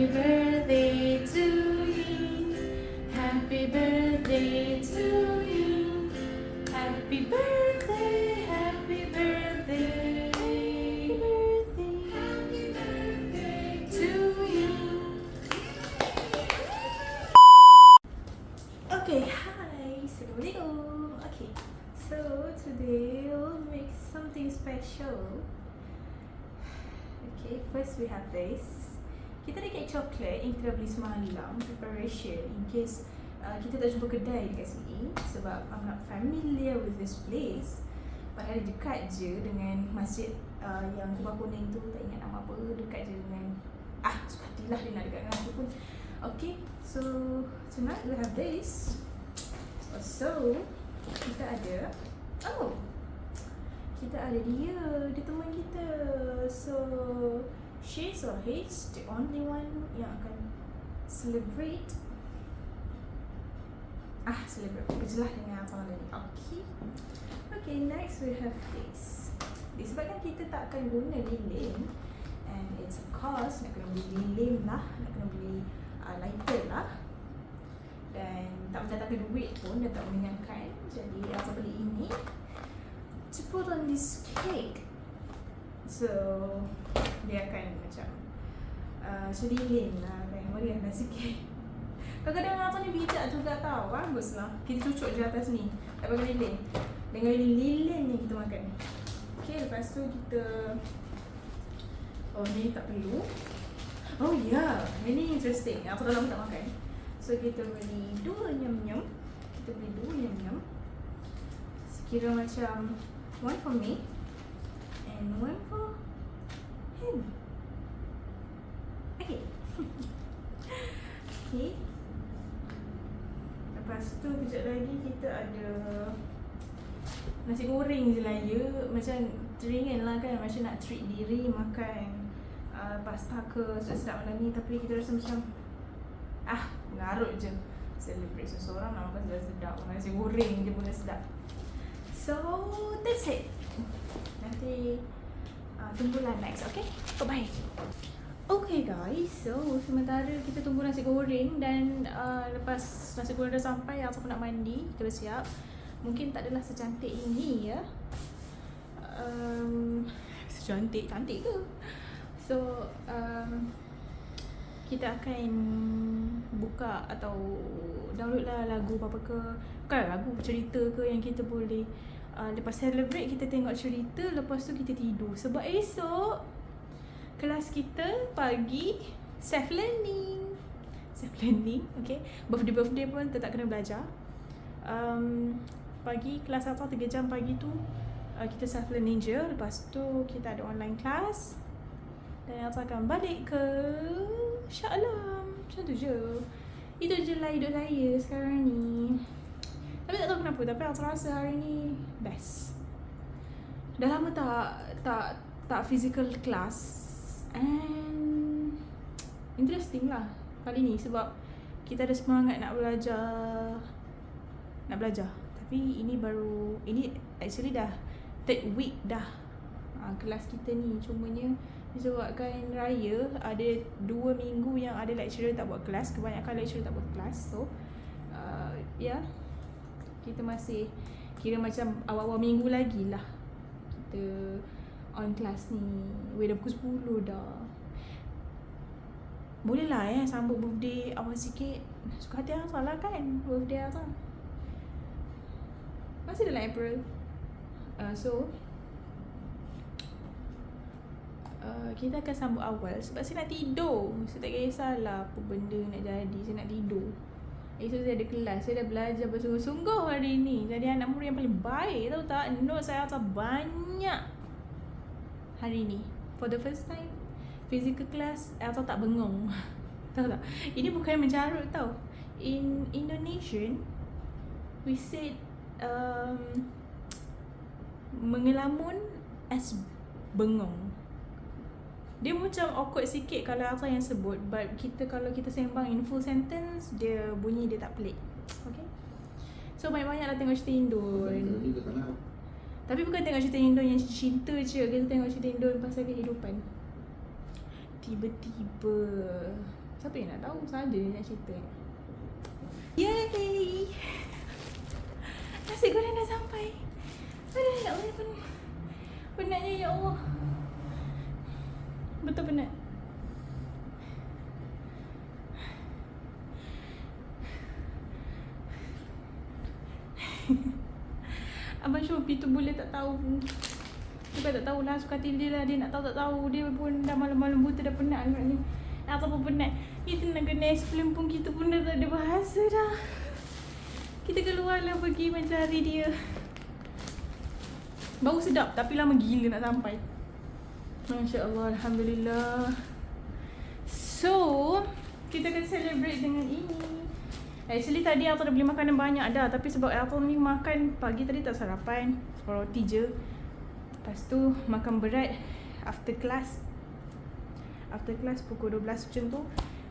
Happy birthday to you. Happy birthday to you. Happy birthday, happy birthday. Happy birthday to you. Okay, hi, Assalamualaikum. Okay, so today we'll make something special. Okay, first we have this. Kita kek coklat yang kita dah beli semalam preparation in case uh, kita tak jumpa kedai dekat sini sebab I'm not familiar with this place. Padahal dekat je dengan masjid uh, yang kubah kuning tu tak ingat nama apa dekat je dengan ah suka hatilah dia nak dekat dengan aku pun. Okay, so tonight we have this. So kita ada oh kita ada dia dia teman kita so she's or he's the only one yang akan celebrate. Ah celebrate. Berjelah dengan abang ni okay. Okay next we have this. Disebabkan kita tak akan guna lilin and it's a cost nak kena beli lilin lah nak kena beli uh, lighter lah. Dan tak mendatangkan duit pun dan tak mengenyangkan jadi apa beli ini. To put on this cake. So dia akan macam uh, selilin lah kan? Meriah dah sikit kadang-kadang abang ni bijak juga tau. Bagus lah. Kita cucuk je atas ni. Tak pakai lilin. Dengan lilin ni kita makan. Okay lepas tu kita oh ni tak perlu. Oh ya. Yeah. ini interesting. Aku dah lama tak makan. So kita beli dua nyam-nyam. Kita beli dua nyam-nyam. Sekira macam one for me and one for Okay. okay. Lepas tu kejap lagi kita ada nasi goreng je lah ya. Macam teringat lah kan macam nak treat diri makan uh, pasta ke sedap-sedap malam ni tapi kita rasa macam ah mengarut je celebrate seseorang nak makan sedap-sedap nasi goreng je pun sedap So that's it. Nanti tunggulah next, okay? Bye bye. Okay guys, so sementara kita tunggu nasi goreng dan uh, lepas nasi goreng dah sampai, aku pun nak mandi, kita bersiap. Mungkin tak adalah secantik ini ya. Um, secantik, cantik ke? So, um, kita akan buka atau download lah lagu apa-apa ke Bukan lagu cerita ke yang kita boleh uh, Lepas celebrate kita tengok cerita Lepas tu kita tidur. Sebab esok Kelas kita pagi Self learning. Self learning okay. Birthday-birthday pun tetap kena belajar. Um, Pagi kelas apa 3 jam pagi tu uh, Kita self learning je. Lepas tu kita ada online class. Dan Elsa akan balik ke Shah Alam. Macam tu je. Itu je lah hidup saya sekarang ni Tapi tak tahu kenapa Tapi Elsa rasa hari ni Best. Dah lama tak Tak Tak physical class And Interesting lah Kali ni sebab Kita ada semangat nak belajar Nak belajar. Tapi ini baru Ini actually dah Third week dah uh, Kelas kita ni. Cumanya disebabkan raya ada dua minggu yang ada lecturer tak buat kelas kebanyakan lecturer tak buat kelas. So uh, ya. yeah, kita masih kira macam awal-awal minggu lagi lah kita on class ni Weh dah pukul 10 dah Boleh lah eh sambut birthday awal sikit Suka hati yang salah kan birthday Azhar Masih dalam April uh, So Uh, kita akan sambut awal sebab saya nak tidur. Saya tak kisahlah apa benda nak jadi. Saya nak tidur. Esok saya ada kelas. Saya dah belajar bersungguh-sungguh hari ni. Jadi anak murid yang paling baik tahu tak? Note saya atas banyak hari ni. For the first time. Physical class Elsa tak bengong. tahu tak? Ini bukan mencarut tau. In Indonesian, we said um, mengelamun as bengong dia macam awkward sikit kalau Alsa yang sebut but kita kalau kita sembang in full sentence dia bunyi dia tak pelik okay so banyak-banyaklah tengok cerita Indon tapi bukan tengok cerita Indon yang cinta je kita tengok cerita Indon pasal kehidupan tiba-tiba Siapa yang nak tahu? Saja nak cerita. Yay! Nasi goreng dah sampai. Aduh, ya Allah. Pen... Penatnya, ya Allah. Betul penat. Abang Shopee tu boleh tak tahu? Bukan tak tahulah suka hati dia lah. Dia nak tahu tak tahu. Dia pun dah malam-malam buta dah penat agak ni. Atau pun penat? Kita nak kena explain pun kita pun dah tak ada bahasa dah. Kita keluar lah pergi mencari dia. Bau sedap tapi lama gila nak sampai Masya Allah Alhamdulillah. So Kita akan celebrate dengan ini. Actually tadi aku dah beli makanan banyak dah Tapi sebab aku ni makan pagi tadi tak sarapan. Roti je. Lepas tu makan berat After class. After class pukul 12 macam tu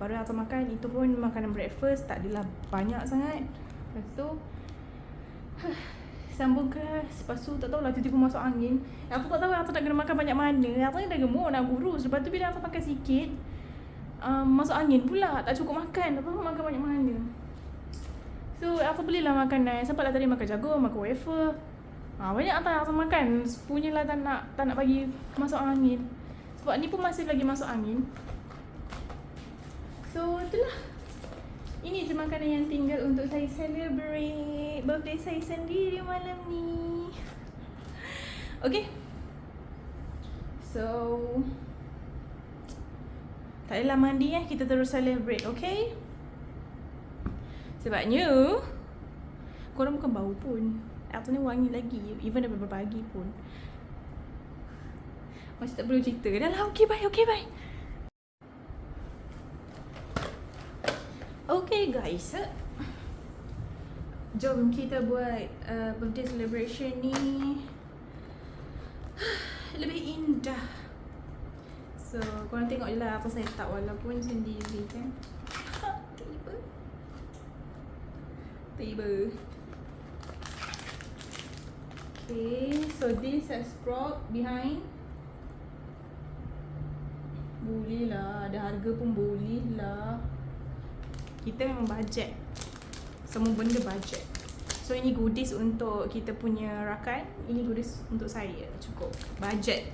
Baru aku makan. Itu pun makanan breakfast Tak adalah banyak sangat. Lepas tu Sambung kelas Lepas tu tak tahulah tiba-tiba masuk angin. Aku tak tahu aku tak kena makan banyak mana. Aku ni dah gemuk nak kurus Lepas tu bila aku makan sikit um, Masuk angin pula. Tak cukup makan. Tak tahu makan banyak mana. So aku belilah makanan. Sampai lah tadi makan jagung Makan wafer. Ha, Banyak tak aku makan? Punyalah tak nak Tak nak bagi Masuk angin. Sebab ni pun masih lagi masuk angin. So itulah Ini je makanan yang tinggal Untuk saya celebrate. Birthday saya sendiri malam ni. Okay. So Tak adalah mandi eh Kita terus celebrate Okay? Sebabnya Korang bukan bau pun. Aku ni wangi lagi Even daripada pagi pun. Masih tak perlu cerita. Dah lah okay bye okay bye Okay guys. Jom kita buat uh, birthday celebration ni. Lebih indah. So korang tengok je lah apa saya tak walaupun sendiri kan? Tiba. Tiba. Okay, so this has brought behind. Boleh lah, ada harga pun boleh lah Kita memang budget. Semua benda budget. So ini goodies untuk kita punya rakan Ini goodies untuk saya, cukup Budget.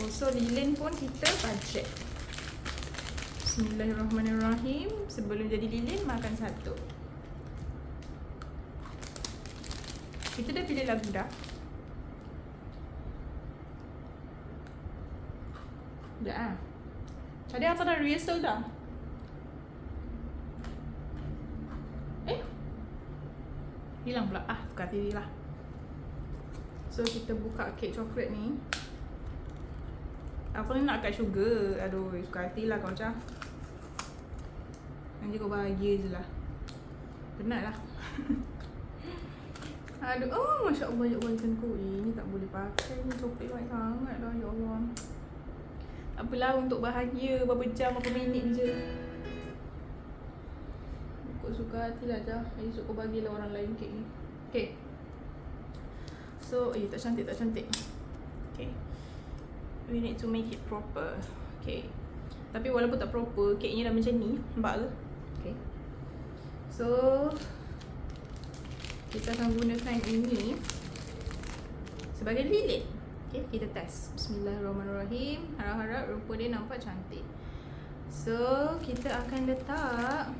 Also lilin pun kita budget. Bismillahirrahmanirrahim. Sebelum jadi lilin, makan satu. Kita dah pilih lagu dah. Dah ah. Tadi apa dah rehearsal dah? Hilang pula. Ah, tukar diri lah. So, kita buka kek coklat ni. Aku ni nak kat sugar. Aduh, suka hati lah kau macam. Nanti kau bahagia je lah. Penat lah. Aduh, oh Masya Allah, ya Allah ikan Ini tak boleh pakai ni coklat banyak sangat dah, ya Allah Apalah untuk bahagia berapa jam, berapa minit je Suka hati lah Jah Esok kau bagilah orang lain kek ni Okay So, eh tak cantik, tak cantik Okay We need to make it proper Okay Tapi walaupun tak proper, keknya dah macam ni Nampak ke? Okay So kita akan gunakan ini sebagai lilin. Okay, kita test. Bismillahirrahmanirrahim. Harap-harap rupa dia nampak cantik. So, kita akan letak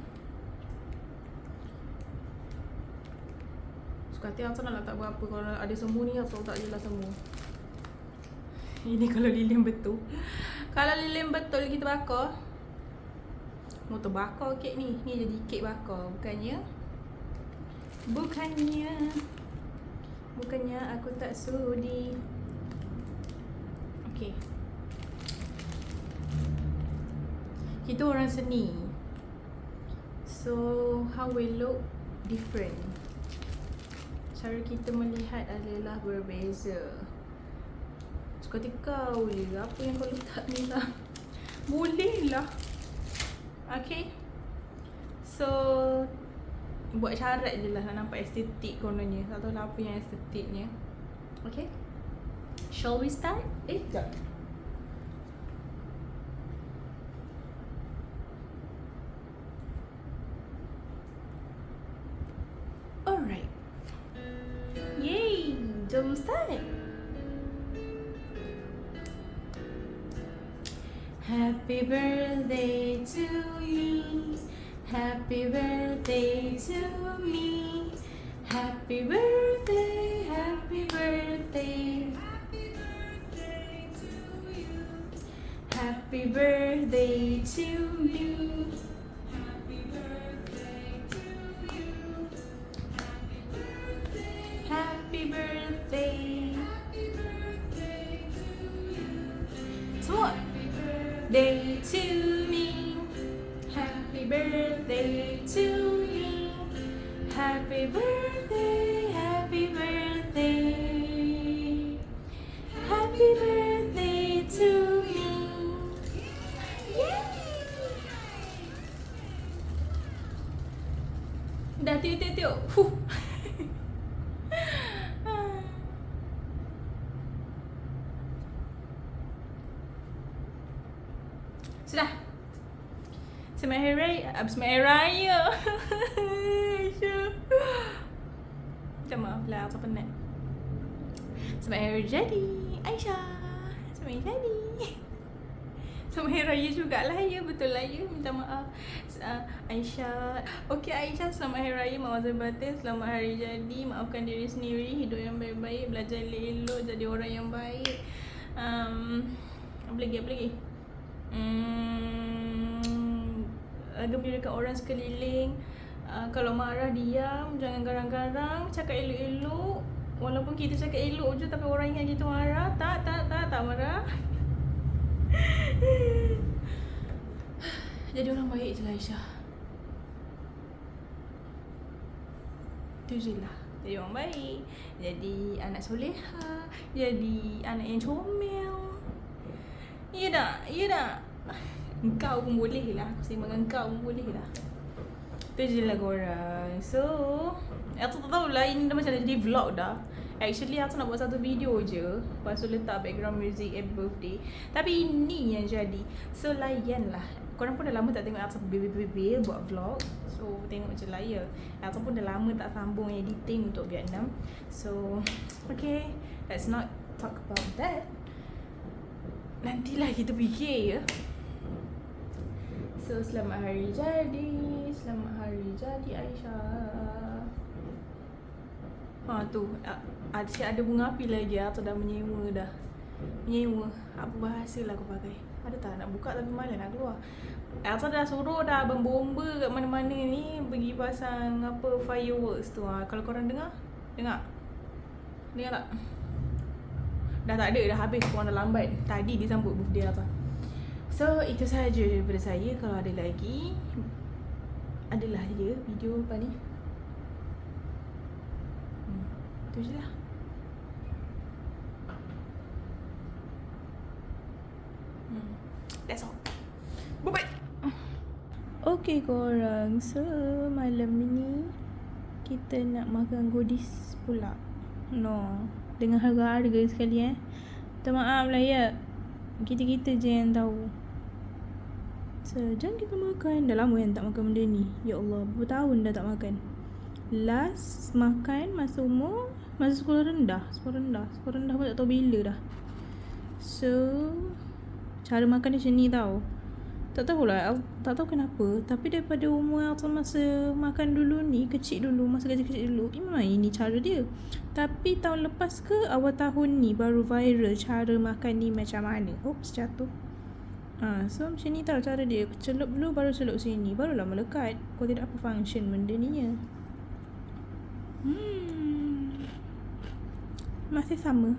Suka hati Hansa nak letak berapa Kalau ada semua ni Hansa tak jelas semua Ini kalau lilin betul. Kalau lilin betul kita bakar. Motor bakar kek ni. Ni jadi kek bakar. Bukannya? Bukannya. Bukannya aku tak sudi. Okay Kita orang seni. So How we look Different Cara kita melihat adalah berbeza Suka kau je Apa yang kau letak ni lah Boleh lah Okay So buat syarat je lah nak nampak estetik kononnya. Tak tahu lah apa yang estetiknya. Okay. Shall we start? Eh, jap. Jom start. Happy birthday to me. Happy birthday to me. Happy birthday, happy birthday. Happy birthday to you. Happy birthday to you. Happy birthday, happy birthday. Happy birthday to. Yay! Dah tiup tiup tiup. Fuh. Sudah. Selamat Hari Raya. Selamat Raya. Maaf aku penat. Selamat Hari jadi. Aisyah. Selamat Hari jadi. Selamat Hari Raya jugalah ya. Betul lah ya. Minta maaf. Uh, Aisyah. Okey Aisyah, selamat Hari Raya. Mak Azhar Batin. Selamat Hari Jadi. Maafkan diri sendiri. Hidup yang baik-baik. Belajar elok-elok. Jadi orang yang baik. Um, apa lagi? Apa lagi? Hmm, gembirakan orang sekeliling. Kalau marah diam, jangan garang-garang, cakap elok-elok. Walaupun kita cakap elok je tapi orang ingat kita marah. Tak, tak, tak, tak marah. Jadi orang baik je lah Aisyah. Itu je lah. Jadi orang baik. Jadi anak soleha. Jadi anak yang comel. Ya tak? Ya tak? Engkau pun boleh lah. Aku sembang dengan kau pun boleh lah. Itu je lah korang. So, aku tak tahu lah ini dah macam jadi vlog dah. Actually aku nak buat satu video je. Lepas tu letak background music at birthday. Tapi ini yang jadi. So, layan lah. Korang pun dah lama tak tengok aku bil-bil buat vlog. So, tengok je lah ya. Aku pun dah lama tak sambung editing untuk Vietnam. So, okay. Let's not talk about that. Nantilah kita fikir ya. So selamat hari jadi. Jadi Aisyah. Ha tu. Si ada bunga api lagi atau dah menyewa dah. Menyewa. Apa bahasa lah aku pakai? Ada tak nak buka tapi malas nak keluar. Elsa dah suruh dah bomba kat mana-mana ni pergi pasang apa fireworks tu. Ha, kalau korang dengar, dengar. Dengar tak? Dah tak ada, dah habis korang dah lambat. Tadi disambut birthday Elsa. So, itu sahaja daripada saya. Kalau ada lagi, adalah je video lepas ni. Hmm, itu je lah. Hmm, that's all. Bye-bye. Okay korang, so malam ni kita nak makan godis pula. No, dengan harga-harga sekali eh. Minta maaf lah ya. Kita-kita je yang tahu. So, jom kita makan. Dah lama kan tak makan benda ni. Ya Allah, berapa tahun dah tak makan. Last makan masa umur, masa sekolah rendah. Sekolah rendah. Sekolah rendah pun tak tahu bila dah. So, cara makan macam ni tau. Tak tahulah, tak tahu kenapa. Tapi daripada umur Elsa masa makan dulu ni, kecil dulu, masa kecil-kecil dulu, memang ini cara dia. Tapi tahun lepas ke awal tahun ni baru viral cara makan ni macam mana. Oops, jatuh. Ha, so macam ni tau cara dia. Celup dulu baru celup sini. Barulah melekat. Kau tidak apa function benda ni ya. Hmm. Masih sama.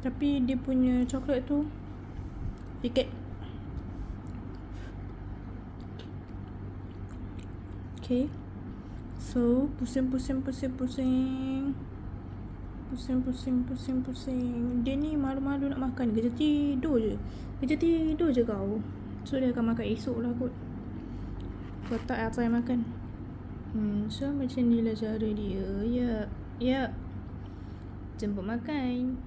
Tapi dia punya coklat tu sikit. Okay. So, pusing pusing pusing pusing. Pusing pusing pusing pusing. Dia ni malu-malu nak makan. Kerja tidur je. Kerja tidur je kau. So, dia akan makan esok lah kot. Kau tak apa yang makan. Hmm, so macam ni lah cara dia. Ya. Ya. Jemput makan.